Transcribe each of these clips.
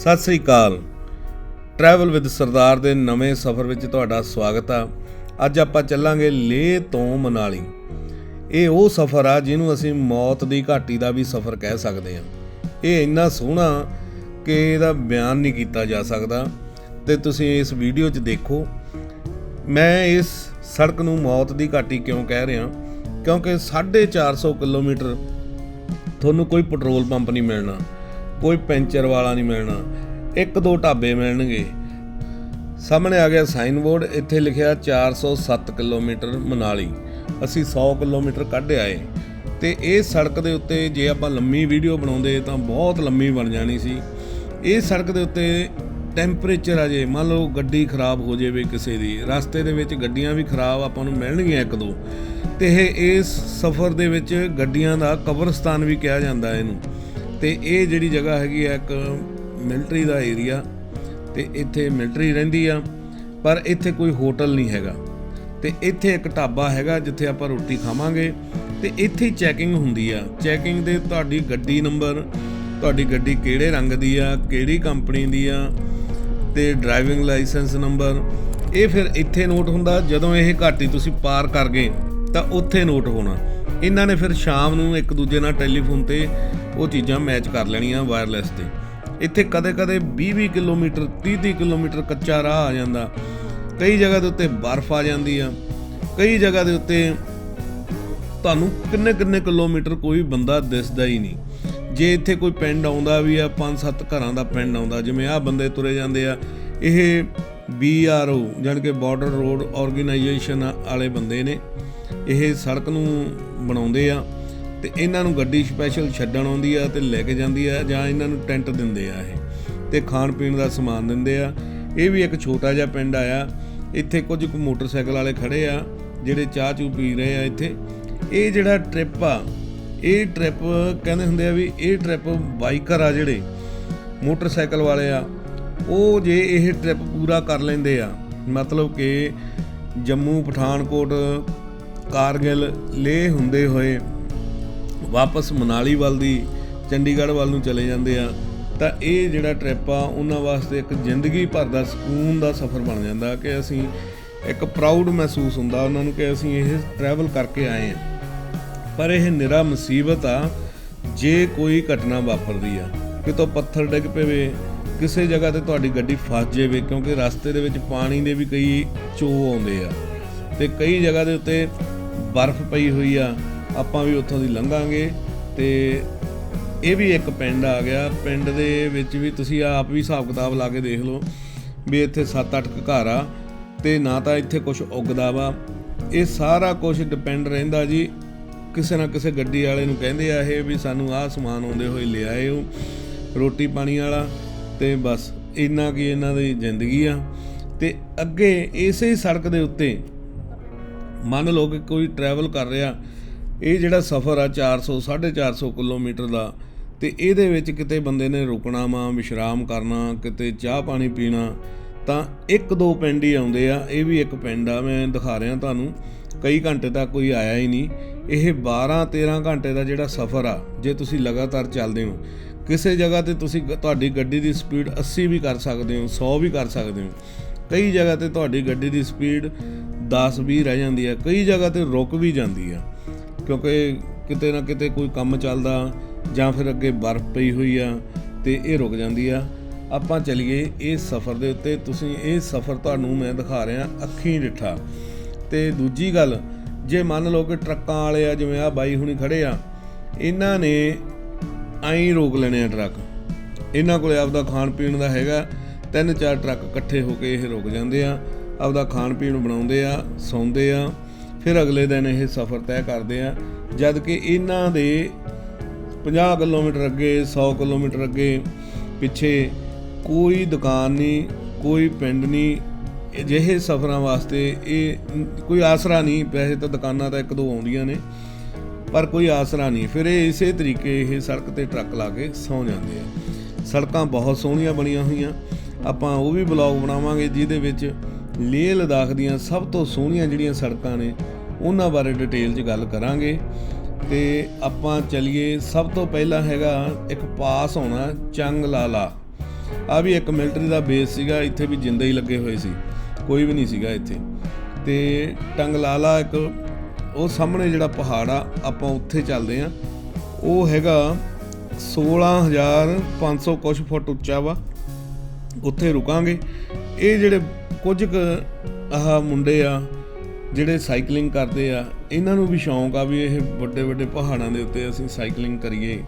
Sat Sri Akal. Travel with ਸਰਦਾਰ ਦੇ ਨਵੇਂ ਸਫ਼ਰ ਵਿੱਚ ਤੁਹਾਡਾ ਸਵਾਗਤ ਆ। ਅੱਜ ਆਪਾਂ ਚੱਲਾਂਗੇ ਲੇਹ ਤੋਂ ਮਨਾਲੀ। ਇਹ ਉਹ ਸਫ਼ਰ ਆ ਜਿਹਨੂੰ ਅਸੀਂ ਮੌਤ ਦੀ ਘਾਟੀ ਦਾ ਵੀ ਸਫ਼ਰ ਕਹਿ ਸਕਦੇ ਹਾਂ। ਇਹ ਇੰਨਾ ਸੋਹਣਾ ਕਿ ਇਹਦਾ ਬਿਆਨ ਨਹੀਂ ਕੀਤਾ ਜਾ ਸਕਦਾ। ਤੇ ਤੁਸੀਂ ਇਸ ਵੀਡੀਓ 'ਚ ਦੇਖੋ, ਮੈਂ ਇਸ ਸੜਕ ਨੂੰ ਮੌਤ ਦੀ ਘਾਟੀ ਕਿਉਂ ਕਹਿ ਰਿਹਾ? ਕਿਉਂਕਿ 450 ਕਿਲੋਮੀਟਰ ਤੁਹਾਨੂੰ ਕੋਈ ਪੈਟਰੋਲ ਪੰਪ ਨਹੀਂ ਮਿਲਣਾ। ਕੋਈ ਪੈਂਚਰ ਵਾਲਾ ਨਹੀਂ ਮਿਲਣਾ। ਇੱਕ ਦੋ ਢਾਬੇ ਮਿਲਣਗੇ। ਸਾਹਮਣੇ ਆ ਗਿਆ ਸਾਈਨ ਬੋਰਡ ਇੱਥੇ ਲਿਖਿਆ 407 ਕਿਲੋਮੀਟਰ ਮਨਾਲੀ। ਅਸੀਂ 100 ਕਿਲੋਮੀਟਰ ਕੱਢ ਆਏ। ਤੇ ਇਹ ਸੜਕ ਦੇ ਉੱਤੇ ਜੇ ਆਪਾਂ ਲੰਮੀ ਵੀਡੀਓ ਬਣਾਉਂਦੇ ਤਾਂ ਬਹੁਤ ਲੰਮੀ ਬਣ ਜਾਣੀ ਸੀ। ਇਹ ਸੜਕ ਦੇ ਉੱਤੇ ਟੈਂਪਰੇਚਰ ਆ ਜੇ, ਮੰਨ ਲਓ ਗੱਡੀ ਖਰਾਬ ਹੋ ਜਾਵੇ ਕਿਸੇ ਦੀ, ਰਸਤੇ ਦੇ ਵਿੱਚ ਗੱਡੀਆਂ ਵੀ ਖਰਾਬ ਆਪਾਂ ਨੂੰ ਮਿਲਣਗੀਆਂ ਇੱਕ ਦੋ। ਤੇ ਇਹ ਇਸ ਸਫ਼ਰ ਦੇ ਵਿੱਚ ਗੱਡੀਆਂ ਦਾ ਕਬਰਸਤਾਨ ਵੀ ਕਿਹਾ ਜਾਂਦਾ ਇਹਨੂੰ। ਤੇ ਇਹ ਜਿਹੜੀ ਜਗ੍ਹਾ ਹੈਗੀ ਆ ਇੱਕ ਮਿਲਟਰੀ ਦਾ ਏਰੀਆ ਤੇ ਇੱਥੇ ਮਿਲਟਰੀ ਰਹਿੰਦੀ ਆ, ਪਰ ਇੱਥੇ ਕੋਈ ਹੋਟਲ ਨਹੀਂ ਹੈਗਾ। ਤੇ ਇੱਥੇ ਇੱਕ ਢਾਬਾ ਹੈਗਾ ਜਿੱਥੇ ਆਪਾਂ ਰੋਟੀ ਖਾਵਾਂਗੇ ਤੇ ਇੱਥੇ ਚੈਕਿੰਗ ਹੁੰਦੀ ਆ। ਚੈਕਿੰਗ ਦੇ ਤੁਹਾਡੀ ਗੱਡੀ ਨੰਬਰ ਤੁਹਾਡੀ ਗੱਡੀ ਕਿਹੜੇ ਰੰਗ ਦੀ ਆ, ਕਿਹੜੀ ਕੰਪਨੀ ਦੀ ਆ, ਤੇ ਡਰਾਈਵਿੰਗ ਲਾਇਸੈਂਸ ਨੰਬਰ ਇਹ ਫਿਰ ਇੱਥੇ ਨੋਟ ਹੁੰਦਾ। ਜਦੋਂ ਇਹ ਘਾਟੀ ਤੁਸੀਂ ਪਾਰ ਕਰ ਗਏ, ਤਾਂ ਉੱਥੇ ਨੋਟ ਹੋਣਾ। ਇਹਨਾਂ ਨੇ ਫਿਰ ਸ਼ਾਮ ਨੂੰ ਇੱਕ ਦੂਜੇ ਨਾਲ ਟੈਲੀਫੋਨ ਤੇ ਉਹ ਚੀਜ਼ਾਂ ਮੈਚ ਕਰ ਲੈਣੀਆਂ ਵਾਇਰਲੈਸ ਤੇ। ਇੱਥੇ ਕਦੇ-ਕਦੇ 20-20 ਕਿਲੋਮੀਟਰ 30-30 ਕਿਲੋਮੀਟਰ ਕੱਚਾ ਰਾਹ ਆ ਜਾਂਦਾ। ਕਈ ਜਗ੍ਹਾ ਦੇ ਉੱਤੇ ਬਰਫ਼ ਆ ਜਾਂਦੀ ਆ। ਕਈ ਜਗ੍ਹਾ ਦੇ ਉੱਤੇ ਤੁਹਾਨੂੰ ਕਿੰਨੇ-ਕਿੰਨੇ ਕਿਲੋਮੀਟਰ ਕੋਈ ਬੰਦਾ ਦਿਸਦਾ ਹੀ ਨਹੀਂ। ਜੇ ਇੱਥੇ ਕੋਈ ਪਿੰਡ ਆਉਂਦਾ ਵੀ ਆ ਪੰਜ ਸੱਤ ਘਰਾਂ ਦਾ ਪਿੰਡ ਆਉਂਦਾ, ਜਿਵੇਂ ਆ ਬੰਦੇ ਤੁਰੇ ਜਾਂਦੇ ਆ, ਇਹ BRO ਜਾਣੀ ਕਿ ਬਾਰਡਰ ਰੋਡ ਆਰਗੇਨਾਈਜੇਸ਼ਨ ਵਾਲੇ ਬੰਦੇ ਨੇ ਇਹ ਸੜਕ ਨੂੰ ਬਣਾਉਂਦੇ ਆ ਤੇ ਇਹਨਾਂ ਨੂੰ ਗੱਡੀ ਸਪੈਸ਼ਲ ਛੱਡਣ ਆਉਂਦੀ ਆ ਤੇ ਲੈ ਕੇ ਜਾਂਦੀ ਆ ਜਾਂ ਇਹਨਾਂ ਨੂੰ ਟੈਂਟ ਦਿੰਦੇ ਆ ਇਹ। ਤੇ ਖਾਣ ਪੀਣ ਦਾ ਸਮਾਨ ਦਿੰਦੇ ਆ। ਇਹ ਵੀ ਇੱਕ ਛੋਟਾ ਜਿਹਾ ਪਿੰਡ ਆਇਆ। ਇੱਥੇ ਕੁਝ ਕੁ ਮੋਟਰਸਾਈਕਲ ਵਾਲੇ ਖੜੇ ਆ, ਜਿਹੜੇ ਚਾਹ ਚੂ ਪੀ ਰਹੇ ਆ ਇੱਥੇ। ਇਹ ਜਿਹੜਾ ਟ੍ਰਿਪ ਆ, ਇਹ ਟ੍ਰਿਪ ਕਹਿੰਦੇ ਹੁੰਦੇ ਆ ਵੀ ਇਹ ਟ੍ਰਿਪ ਬਾਈਕਰ ਆ ਜਿਹੜੇ, ਮੋਟਰਸਾਈਕਲ ਵਾਲੇ ਆ, ਉਹ ਜੇ ਇਹ ਟ੍ਰਿਪ ਪੂਰਾ ਕਰ ਲੈਂਦੇ ਆ, ਮਤਲਬ ਕਿ ਜੰਮੂ ਪਠਾਨਕੋਟ ਕਾਰਗਿਲ ਲੇਹ ਹੁੰਦੇ ਹੋਏ ਵਾਪਸ ਮਨਾਲੀ ਵੱਲ ਦੀ ਚੰਡੀਗੜ੍ਹ ਵੱਲ ਨੂੰ ਚਲੇ ਜਾਂਦੇ ਆ, ਤਾਂ ਇਹ ਜਿਹੜਾ ਟ੍ਰਿਪ ਆ, ਉਹਨਾਂ ਵਾਸਤੇ ਇੱਕ ਜ਼ਿੰਦਗੀ ਭਰ ਦਾ ਸਕੂਨ ਦਾ ਸਫ਼ਰ ਬਣ ਜਾਂਦਾ ਕਿ ਅਸੀਂ ਇੱਕ ਪ੍ਰਾਊਡ ਮਹਿਸੂਸ ਹੁੰਦਾ ਉਹਨਾਂ ਨੂੰ ਕਿ ਅਸੀਂ ਇਹ ਟਰੈਵਲ ਕਰਕੇ ਆਏ ਆ। ਪਰ ਇਹ ਨਿਰਾ ਮੁਸੀਬਤ ਆ, ਜੇ ਕੋਈ ਘਟਨਾ ਵਾਪਰਦੀ ਆ, ਕਿਤੋਂ ਪੱਥਰ ਡਿੱਗ ਪਵੇ, ਕਿਸੇ ਜਗ੍ਹਾ ਤੇ ਤੁਹਾਡੀ ਗੱਡੀ ਫਸ ਜਾਵੇ, ਕਿਉਂਕਿ ਰਸਤੇ ਦੇ ਵਿੱਚ ਪਾਣੀ ਦੇ ਵੀ ਕਈ ਚੋ ਆਉਂਦੇ ਆ, ਤੇ ਕਈ ਜਗ੍ਹਾ ਦੇ ਉੱਤੇ ਬਰਫ਼ ਪਈ ਹੋਈ ਆ, ਆਪਾਂ ਵੀ ਉੱਥੋਂ ਦੀ ਲੰਘਾਂਗੇ ਤੇ ਇਹ ਵੀ ਇੱਕ ਪਿੰਡ ਆ ਗਿਆ। ਪਿੰਡ ਦੇ ਵਿੱਚ ਵੀ ਤੁਸੀਂ ਆਪ ਵੀ ਹਿਸਾਬ ਕਿਤਾਬ ਲਾ ਕੇ ਦੇਖ ਲਓ ਵੀ ਇੱਥੇ 7-8 ਘਰ ਆ ਤੇ ਨਾ ਤਾਂ ਇੱਥੇ ਕੁਝ ਉੱਗਦਾ ਵਾ। ਇਹ ਸਾਰਾ ਕੁਝ ਡਿਪੈਂਡ ਰਹਿੰਦਾ ਜੀ। ਕਿਸੇ ਨਾ ਕਿਸੇ ਗੱਡੀ ਵਾਲੇ ਨੂੰ ਕਹਿੰਦੇ ਆ ਇਹ ਵੀ ਸਾਨੂੰ ਆਹ ਸਮਾਨ ਆਉਂਦੇ ਹੋਏ ਲੈ ਆਇਓ ਰੋਟੀ ਪਾਣੀ ਵਾਲਾ ਤੇ ਬਸ, ਇੰਨਾ ਕੀ ਇਹਨਾਂ ਦੀ ਜ਼ਿੰਦਗੀ ਆ। ਤੇ ਅੱਗੇ ਇਸੇ ਸੜਕ ਦੇ ਉੱਤੇ ਮੰਨ ਲਓ ਕਿ ਕੋਈ ਟਰੈਵਲ ਕਰ ਰਿਹਾ, ਇਹ ਜਿਹੜਾ ਸਫ਼ਰ ਆ 400 450 ਕਿਲੋਮੀਟਰ ਦਾ, ਤੇ ਇਹਦੇ ਵਿੱਚ ਕਿਤੇ ਬੰਦੇ ਨੇ ਰੁਕਣਾ ਵਾ, ਵਿਸ਼ਰਾਮ ਕਰਨਾ, ਕਿਤੇ ਚਾਹ ਪਾਣੀ ਪੀਣਾ, ਤਾਂ ਇੱਕ ਦੋ ਪਿੰਡ ਹੀ ਆਉਂਦੇ ਆ, ਇਹ ਵੀ ਇੱਕ ਪਿੰਡ ਆ, ਮੈਂ ਦਿਖਾ ਰਿਹਾ ਤੁਹਾਨੂੰ, ਕਈ ਘੰਟੇ ਤੱਕ ਕੋਈ ਆਇਆ ਹੀ ਨਹੀਂ। ਇਹ 12 13 ਘੰਟੇ ਦਾ ਜਿਹੜਾ ਸਫ਼ਰ ਆ, ਜੇ ਤੁਸੀਂ ਲਗਾਤਾਰ ਚੱਲਦੇ ਹੋ, ਕਿਸੇ ਜਗ੍ਹਾ ਤੇ ਤੁਸੀਂ ਤੁਹਾਡੀ ਗੱਡੀ ਦੀ ਸਪੀਡ 80 ਵੀ ਕਰ ਸਕਦੇ ਹੋ 100 ਵੀ ਕਰ ਸਕਦੇ ਹੋ। ਕਈ ਜਗ੍ਹਾ ਤੇ ਤੁਹਾਡੀ ਗੱਡੀ ਦੀ ਸਪੀਡ 10 20 ਰਹਿ ਜਾਂਦੀ ਹੈ, ਕਈ ਜਗ੍ਹਾ ਤੇ ਰੁਕ ਵੀ ਜਾਂਦੀ ਆ ਕਿਉਂਕਿ ਕਿਤੇ ਨਾ ਕਿਤੇ ਕੋਈ ਕੰਮ ਚੱਲਦਾ ਜਾਂ ਫਿਰ ਅੱਗੇ ਬਰਫ਼ ਪਈ ਹੋਈ ਆ ਤੇ ਇਹ ਰੁਕ ਜਾਂਦੀ ਆ। ਆਪਾਂ ਚਲੀਏ ਇਸ ਸਫ਼ਰ ਦੇ ਉੱਤੇ, ਤੁਸੀਂ ਇਹ ਸਫ਼ਰ ਤੁਹਾਨੂੰ ਮੈਂ ਦਿਖਾ ਰਿਹਾ ਅੱਖੀਂ ਡਿੱਠਾ ਤੇ ਦੂਜੀ ਗੱਲ, ਜੇ ਮੰਨ ਲਓ ਕਿ ਟਰੱਕਾਂ ਵਾਲੇ ਆ, ਜਿਵੇਂ ਆ ਬਾਈ ਹੁਣੀ ਖੜੇ ਆ, ਇਹਨਾਂ ਨੇ ਐਂ ਰੋਕ ਲੈਣੇ ਆ ਟਰੱਕ। ਇਹਨਾਂ ਕੋਲੇ ਆਪਦਾ ਖਾਣ ਪੀਣ ਦਾ ਹੈਗਾ ਤਿੰਨ ਚਾਰ ਟਰੱਕ ਇਕੱਠੇ ਹੋ ਕੇ ਇਹ ਰੁਕ ਜਾਂਦੇ ਆ। ਆਪਦਾ ਖਾਣ ਪੀਣ ਬਣਾਉਂਦੇ ਆ, ਸੌਂਦੇ ਆ, ਫਿਰ ਅਗਲੇ ਦਿਨ ਇਹ ਸਫ਼ਰ ਤੈਅ ਕਰਦੇ ਆ। ਜਦ ਕਿ ਇਹਨਾਂ ਦੇ 50 ਕਿਲੋਮੀਟਰ ਅੱਗੇ 100 ਕਿਲੋਮੀਟਰ ਅੱਗੇ ਪਿੱਛੇ ਕੋਈ ਦੁਕਾਨ ਨਹੀਂ, ਕੋਈ ਪਿੰਡ ਨਹੀਂ। ਅਜਿਹੇ ਸਫ਼ਰਾਂ ਵਾਸਤੇ ਇਹ ਕੋਈ ਆਸਰਾ ਨਹੀਂ, ਵੈਸੇ ਤਾਂ ਦੁਕਾਨਾਂ ਤਾਂ ਇੱਕ ਦੋ ਆਉਂਦੀਆਂ ਨੇ, ਪਰ ਕੋਈ ਆਸਰਾ ਨਹੀਂ। ਫਿਰ ਇਹ ਇਸੇ ਤਰੀਕੇ ਇਹ ਸੜਕ ਤੇ ਟਰੱਕ ਲਾ ਕੇ ਸੌ ਜਾਂਦੇ ਆ। ਸੜਕਾਂ ਬਹੁਤ ਸੋਹਣੀਆਂ ਬਣੀਆਂ ਹੋਈਆਂ। ਆਪਾਂ ਉਹ ਵੀ ਬਲੌਗ ਬਣਾਵਾਂਗੇ, ਜਿਹਦੇ ਵਿੱਚ ਲੇਹ ਲਦਾਖ ਦੀਆਂ ਸਭ ਤੋਂ ਸੋਹਣੀਆਂ ਜਿਹੜੀਆਂ ਸੜਕਾਂ ਨੇ, ਉਹਨਾਂ ਬਾਰੇ ਡਿਟੇਲ 'ਚ ਗੱਲ ਕਰਾਂਗੇ। ਤੇ ਆਪਾਂ ਚੱਲੀਏ, ਸਭ ਤੋਂ ਪਹਿਲਾਂ ਹੈਗਾ ਇੱਕ ਪਾਸ ਹੋਣਾ ਚੰਗ ਲਾਲਾ ਆ ਵੀ ਇੱਕ ਮਿਲਟਰੀ ਦਾ ਬੇਸ ਸੀਗਾ, ਇੱਥੇ ਵੀ ਜਿੰਦੇ ਹੀ ਲੱਗੇ ਹੋਏ ਸੀ। ਕੋਈ ਵੀ ਨਹੀਂ ਸੀਗਾ ਇੱਥੇ। ਤੇ ਟੰਗਲਾਲਾ ਇੱਕ, ਉਹ ਸਾਹਮਣੇ ਜਿਹੜਾ ਪਹਾੜ ਆ, ਆਪਾਂ ਉੱਥੇ ਚੱਲਦੇ ਆ। ਉਹ ਹੈਗਾ 16500 ਕੁਛ ਫੁੱਟ ਉੱਚਾ ਵਾ। ਉੱਥੇ ਰੁਕਾਂਗੇ। ਇਹ ਜਿਹੜੇ ਕੁਝ ਕੁ ਆਹ ਮੁੰਡੇ ਆ ਜਿਹੜੇ ਸਾਈਕਲਿੰਗ ਕਰਦੇ ਆ, ਇਹਨਾਂ ਨੂੰ ਵੀ ਸ਼ੌਂਕ ਆ ਵੀ ਇਹ ਵੱਡੇ ਵੱਡੇ ਪਹਾੜਾਂ ਦੇ ਉੱਤੇ ਅਸੀਂ ਸਾਈਕਲਿੰਗ ਕਰੀਏ।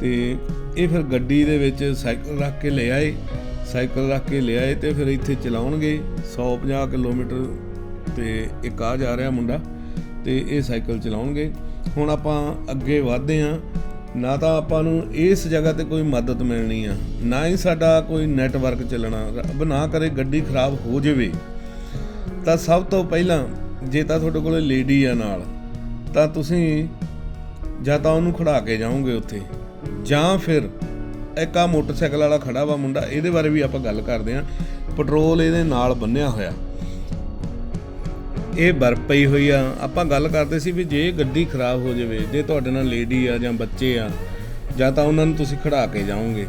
ਤੇ ਇਹ ਫਿਰ ਗੱਡੀ ਦੇ ਵਿੱਚ ਸਾਈਕਲ ਰੱਖ ਕੇ ਲੈ ਆਏ ਸਾਈਕਲ ਰੱਖ ਕੇ ਲੈ ਆਏ ਤੇ ਫਿਰ ਇੱਥੇ ਚਲਾਉਣਗੇ। 150 ਕਿਲੋਮੀਟਰ ਤੇ ਇੱਕ ਆ ਜਾ ਰਿਹਾ ਮੁੰਡਾ ਤੇ ਇਹ ਸਾਈਕਲ ਚਲਾਉਣਗੇ। ਹੁਣ ਆਪਾਂ ਅੱਗੇ ਵਧਦੇ ਆ ਨਾ ਤਾਂ ਆਪਾਂ ਨੂੰ ਇਸ ਜਗ੍ਹਾ ਤੇ ਕੋਈ ਮਦਦ ਮਿਲਣੀ ਆ, ਨਾ ਹੀ ਸਾਡਾ ਕੋਈ ਨੈਟਵਰਕ ਚੱਲਣਾ। ਰੱਬ ਨਾ ਕਰੇ ਗੱਡੀ ਖਰਾਬ ਹੋ ਜਾਵੇ। ਤਾਂ ਸਭ ਤੋਂ ਪਹਿਲਾਂ ਜੇ ਤਾਂ ਤੁਹਾਡੇ ਕੋਲ ਲੇਡੀ ਆ ਨਾਲ, ਤਾਂ ਤੁਸੀਂ ਜਾਂ ਤਾਂ ਉਹਨੂੰ ਖੜਾ ਕੇ ਜਾਓਗੇ ਉੱਥੇ। ਜਾਂ ਫਿਰ ਇੱਕ ਆ ਮੋਟਰਸਾਈਕਲ ਵਾਲਾ ਖੜਾ ਵਾ ਮੁੰਡਾ, ਇਹਦੇ ਬਾਰੇ ਵੀ ਆਪਾਂ ਗੱਲ ਕਰਦੇ ਆਂ। ਪੈਟਰੋਲ ਇਹਦੇ ਨਾਲ ਬੰਨਿਆ ਹੋਇਆ। ਇਹ ਬਰਫ਼ ਪਈ ਹੋਈ ਆ। ਆਪਾਂ ਗੱਲ ਕਰਦੇ ਸੀ ਵੀ ਜੇ ਗੱਡੀ ਖਰਾਬ ਹੋ ਜਾਵੇ, ਜੇ ਤੁਹਾਡੇ ਨਾਲ ਲੇਡੀ ਆ ਜਾਂ ਬੱਚੇ ਆ, ਜਾਂ ਤਾਂ ਉਹਨਾਂ ਨੂੰ ਤੁਸੀਂ ਖੜਾ ਕੇ ਜਾਓਗੇ।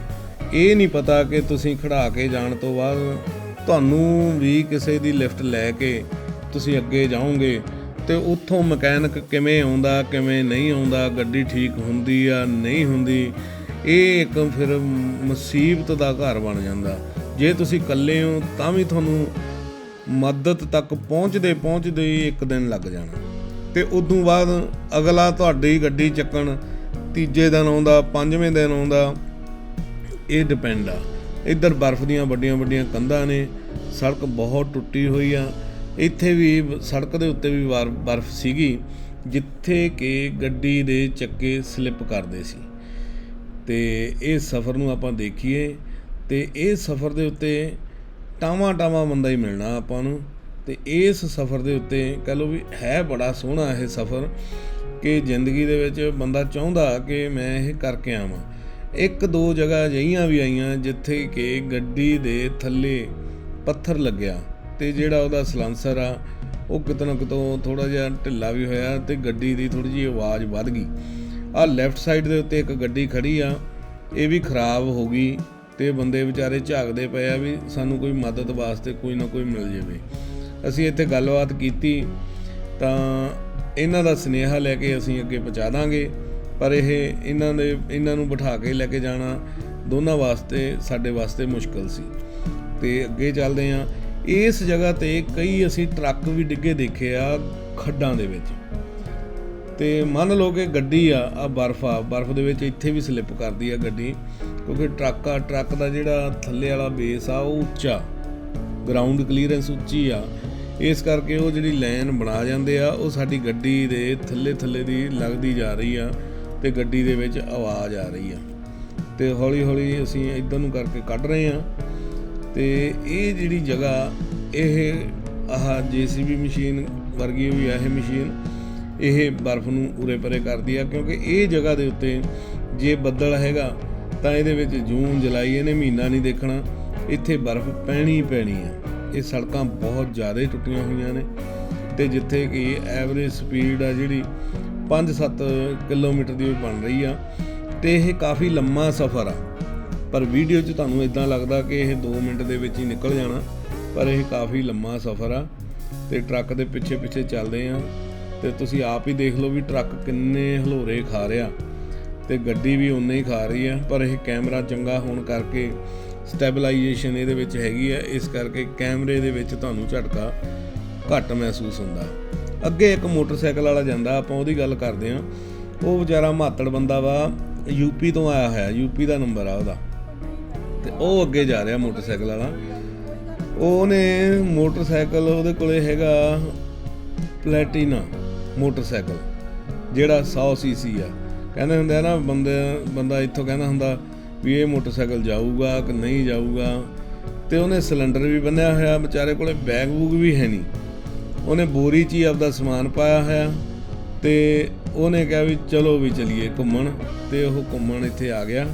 ਇਹ ਨਹੀਂ ਪਤਾ ਕਿ ਤੁਸੀਂ ਖੜਾ ਕੇ ਜਾਣ ਤੋਂ ਬਾਅਦ ਤੁਹਾਨੂੰ ਵੀ ਕਿਸੇ ਦੀ ਲਿਫਟ ਲੈ ਕੇ ਤੁਸੀਂ ਅੱਗੇ ਜਾਓਗੇ ਤੇ ਉੱਥੋਂ ਮਕੈਨਿਕ ਕਿਵੇਂ ਆਉਂਦਾ, ਕਿਵੇਂ ਨਹੀਂ ਆਉਂਦਾ, ਗੱਡੀ ਠੀਕ ਹੁੰਦੀ ਆ, ਨਹੀਂ ਹੁੰਦੀ, ਇਹ ਇੱਕ ਫਿਰ ਮੁਸੀਬਤ ਦਾ ਘਰ ਬਣ ਜਾਂਦਾ। ਜੇ ਤੁਸੀਂ ਇਕੱਲੇ ਹੋ, ਤਾਂ ਵੀ ਤੁਹਾਨੂੰ ਮਦਦ ਤੱਕ ਪਹੁੰਚਦੇ ਪਹੁੰਚਦੇ ਹੀ ਇੱਕ ਦਿਨ ਲੱਗ ਜਾਣਾ। ਤੇ ਉਦੋਂ ਬਾਅਦ ਅਗਲਾ ਤੁਹਾਡੀ ਗੱਡੀ ਚੱਕਣ, ਤੀਜੇ ਦਿਨ ਆਉਂਦਾ, ਪੰਜਵੇਂ ਦਿਨ ਆਉਂਦਾ, ਇਹ ਡਿਪੈਂਡ ਆ। ਇੱਧਰ ਬਰਫ਼ ਦੀਆਂ ਵੱਡੀਆਂ ਵੱਡੀਆਂ ਕੰਧਾਂ ਨੇ, ਸੜਕ ਬਹੁਤ ਟੁੱਟੀ ਹੋਈ ਆ। ਇੱਥੇ ਵੀ ਸੜਕ ਦੇ ਉੱਤੇ ਵੀ ਵਾਰ- ਬਰਫ਼ ਸੀਗੀ, ਜਿੱਥੇ ਕਿ ਗੱਡੀ ਦੇ ਚੱਕੇ ਸਲਿੱਪ ਕਰਦੇ ਸੀ। ਤੇ ਇਹ ਸਫ਼ਰ ਨੂੰ ਆਪਾਂ ਦੇਖੀਏ, ਤੇ ਇਹ ਸਫ਼ਰ ਦੇ ਉੱਤੇ ਟਾਵਾਂ ਟਾਵਾਂ ਬੰਦਾ ਹੀ ਮਿਲਣਾ ਆਪਾਂ ਨੂੰ। ਤੇ ਇਸ ਸਫ਼ਰ ਦੇ ਉੱਤੇ ਕਹ ਲਓ ਵੀ ਹੈ ਬੜਾ ਸੋਹਣਾ ਇਹ ਸਫ਼ਰ ਕਿ ਜ਼ਿੰਦਗੀ ਦੇ ਵਿੱਚ ਬੰਦਾ ਚਾਹੁੰਦਾ ਕਿ ਮੈਂ ਇਹ ਕਰਕੇ ਆਵਾਂ। ਇੱਕ ਦੋ ਜਗ੍ਹਾ ਅਜਿਹੀਆਂ ਵੀ ਆਈਆਂ ਜਿੱਥੇ ਕਿ ਗੱਡੀ ਦੇ ਥੱਲੇ ਪੱਥਰ ਲੱਗਿਆ ਤੇ ਜਿਹੜਾ ਉਹਦਾ ਸਲੈਂਸਰ ਆ, ਉਹ ਕਿਤੋਂ ਨਾ ਕਿਤੋਂ ਥੋੜਾ ਜਿਹਾ ਢਿੱਲਾ ਵੀ ਹੋਇਆ ਤੇ ਗੱਡੀ ਦੀ ਥੋੜੀ ਜਿਹੀ ਆਵਾਜ਼ ਵੱਧ ਗਈ। ਆ ਲੈਫਟ ਸਾਈਡ ਦੇ ਉੱਤੇ ਇੱਕ ਗੱਡੀ ਖੜੀ ਆ, ਇਹ ਵੀ ਖਰਾਬ ਹੋ ਗਈ। ਤੇ ਬੰਦੇ ਵਿਚਾਰੇ ਝਾਕਦੇ ਪਏ ਆ ਵੀ ਸਾਨੂੰ ਕੋਈ ਮਦਦ ਵਾਸਤੇ ਕੋਈ ਨਾ ਕੋਈ ਮਿਲ ਜਾਵੇ। ਅਸੀਂ ਇੱਥੇ ਗੱਲਬਾਤ ਕੀਤੀ ਤਾਂ ਇਹਨਾਂ ਦਾ ਸਨੇਹਾ ਲੈ ਕੇ ਅਸੀਂ ਅੱਗੇ ਪਹੁੰਚਾ ਦਾਂਗੇ, ਪਰ ਇਹ ਇਹਨਾਂ ਦੇ, ਇਹਨਾਂ ਨੂੰ ਬਿਠਾ ਕੇ ਲੈ ਕੇ ਜਾਣਾ ਦੋਨਾਂ ਵਾਸਤੇ, ਸਾਡੇ ਵਾਸਤੇ ਮੁਸ਼ਕਲ ਸੀ। ਤੇ ਅੱਗੇ ਚੱਲਦੇ ਆਂ ਇਸ ਜਗ੍ਹਾ ਤੇ ਕਈ ਅਸੀਂ ਟਰੱਕ ਵੀ ਡਿੱਗੇ ਦੇਖੇ ਆ ਖੱਡਾਂ ਦੇ ਵਿੱਚ। ਤੇ ਮੰਨ ਲਓ ਕਿ ਗੱਡੀ ਆ ਆ ਬਰਫ਼ ਆ, ਬਰਫ਼ ਦੇ ਵਿੱਚ ਇੱਥੇ ਵੀ ਸਲਿੱਪ ਕਰਦੀ ਆ ਗੱਡੀ। ਕਿਉਂਕਿ ਟਰੱਕ ਆ, ਟਰੱਕ ਦਾ ਜਿਹੜਾ ਥੱਲੇ ਵਾਲਾ ਬੇਸ ਆ, ਉਹ ਉੱਚਾ। ਗਰਾਊਂਡ ਕਲੀਅਰੈਂਸ ਉੱਚੀ ਆ। ਇਸ ਕਰਕੇ ਉਹ ਜਿਹੜੀ ਲਾਈਨ ਬਣਾ ਜਾਂਦੇ ਆ, ਉਹ ਸਾਡੀ ਗੱਡੀ ਦੇ ਥੱਲੇ ਥੱਲੇ ਦੀ ਲੱਗਦੀ ਜਾ ਰਹੀ ਆ ਤੇ ਗੱਡੀ ਦੇ ਵਿੱਚ ਆਵਾਜ਼ ਆ ਰਹੀ ਆ। ਤੇ ਹੌਲੀ ਹੌਲੀ ਅਸੀਂ ਇਧਰ ਨੂੰ ਕਰਕੇ ਕੱਢ ਰਹੇ ਆ। ਤੇ ਇਹ ਜਿਹੜੀ ਜਗ੍ਹਾ, ਇਹ ਆਹ ਜੀਸੀਬੀ ਮਸ਼ੀਨ ਵਰਗੀ ਵੀ ਆ ਇਹ ਮਸ਼ੀਨ, ਇਹ ਬਰਫ਼ ਨੂੰ ਉਰੇ ਪਰੇ ਕਰਦੀ ਆ। ਕਿਉਂਕਿ ਇਹ ਜਗ੍ਹਾ ਦੇ ਉੱਤੇ ਜੇ ਬੱਦਲ ਹੈਗਾ ਤਾਂ ਇਹਦੇ ਵਿੱਚ ਜੂਨ, ਜੁਲਾਈ ਇਹਨੇ ਮਹੀਨਾ ਨਹੀਂ ਦੇਖਣਾ। ਇੱਥੇ ਬਰਫ਼ ਪੈਣੀ ਪੈਣੀ ਆ ਇਹ ਸੜਕਾਂ ਬਹੁਤ ਜ਼ਿਆਦਾ ਟੁੱਟੀਆਂ ਹੋਈਆਂ ਨੇ। ਤੇ ਜਿੱਥੇ ਕਿ ਐਵਰੇਜ ਸਪੀਡ ਆ ਜਿਹੜੀ 5-7 ਕਿਲੋਮੀਟਰ ਦੀ ਬਣ ਰਹੀ ਆ। ਤੇ ਇਹ ਕਾਫੀ ਲੰਮਾ ਸਫ਼ਰ ਆ। ਪਰ ਵੀਡੀਓ 'ਚ ਤੁਹਾਨੂੰ ਇਦਾਂ ਲੱਗਦਾ ਕਿ ਇਹ 2 ਮਿੰਟ ਦੇ ਵਿੱਚ ਹੀ ਨਿਕਲ ਜਾਣਾ। ਪਰ ਇਹ ਕਾਫੀ ਲੰਮਾ ਸਫ਼ਰ ਆ ਤੇ ਟਰੱਕ ਦੇ ਪਿੱਛੇ ਪਿੱਛੇ ਚੱਲਦੇ ਆ। ਤੇ ਤੁਸੀਂ ਆਪ ਹੀ ਦੇਖ ਲਓ ਵੀ ਟਰੱਕ ਕਿੰਨੇ ਹਲੋਰੇ ਖਾ ਰਿਹਾ। ਤੇ ਗੱਡੀ ਵੀ ਉਨੇ ਹੀ ਖਾ ਰਹੀ ਆ, ਪਰ ਇਹ ਕੈਮਰਾ ਚੰਗਾ ਹੋਣ ਕਰਕੇ ਸਟੈਬਲਾਈਜੇਸ਼ਨ ਇਹਦੇ ਵਿੱਚ ਹੈਗੀ ਹੈ ਇਸ ਕਰਕੇ ਕੈਮਰੇ ਦੇ ਵਿੱਚ ਤੁਹਾਨੂੰ ਝਟਕਾ ਘੱਟ ਮਹਿਸੂਸ ਹੁੰਦਾ। ਅੱਗੇ ਇੱਕ ਮੋਟਰਸਾਈਕਲ ਵਾਲਾ ਜਾਂਦਾ, ਆਪਾਂ ਉਹਦੀ ਗੱਲ ਕਰਦੇ ਹਾਂ। ਉਹ ਵਿਚਾਰਾ ਮਾਤੜ ਬੰਦਾ ਵਾ ਯੂਪੀ ਤੋਂ ਆਇਆ ਹੋਇਆ ਯੂਪੀ ਦਾ ਨੰਬਰ ਆ ਉਹਦਾ। ਤੇ ਉਹ ਅੱਗੇ ਜਾ ਰਿਹਾ ਮੋਟਰਸਾਈਕਲ ਵਾਲਾ। ਉਹਨੇ ਮੋਟਰਸਾਈਕਲ ਉਹਦੇ ਕੋਲੇ ਹੈਗਾ ਪਲੈਟੀਨਾ ਮੋਟਰਸਾਈਕਲ, ਜਿਹੜਾ 100 ਸੀਸੀ ਆ। ਕਹਿੰਦੇ ਹੁੰਦੇ ਆ ਨਾ, ਬੰਦੇ, ਬੰਦਾ ਇੱਥੋਂ ਕਹਿੰਦਾ ਹੁੰਦਾ ਵੀ ਇਹ ਮੋਟਰਸਾਈਕਲ ਜਾਊਗਾ ਕਿ ਨਹੀਂ ਜਾਊਗਾ। ਤੇ ਉਹਨੇ ਸਿਲੰਡਰ ਵੀ ਬੰਨਿਆ ਹੋਇਆ, ਵਿਚਾਰੇ ਕੋਲੇ ਬੈਗ ਬੂਗ ਵੀ ਹੈ ਨਹੀਂ। ਉਹਨੇ ਬੋਰੀ 'ਚ ਹੀ ਆਪਦਾ ਸਮਾਨ ਪਾਇਆ ਹੋਇਆ ਤੇ ਉਹਨੇ ਕਿਹਾ ਵੀ ਚਲੋ ਵੀ ਚਲੀਏ ਘੁੰਮਣ ਤੇ ਉਹ ਘੁੰਮਣ ਇੱਥੇ ਆ ਗਿਆ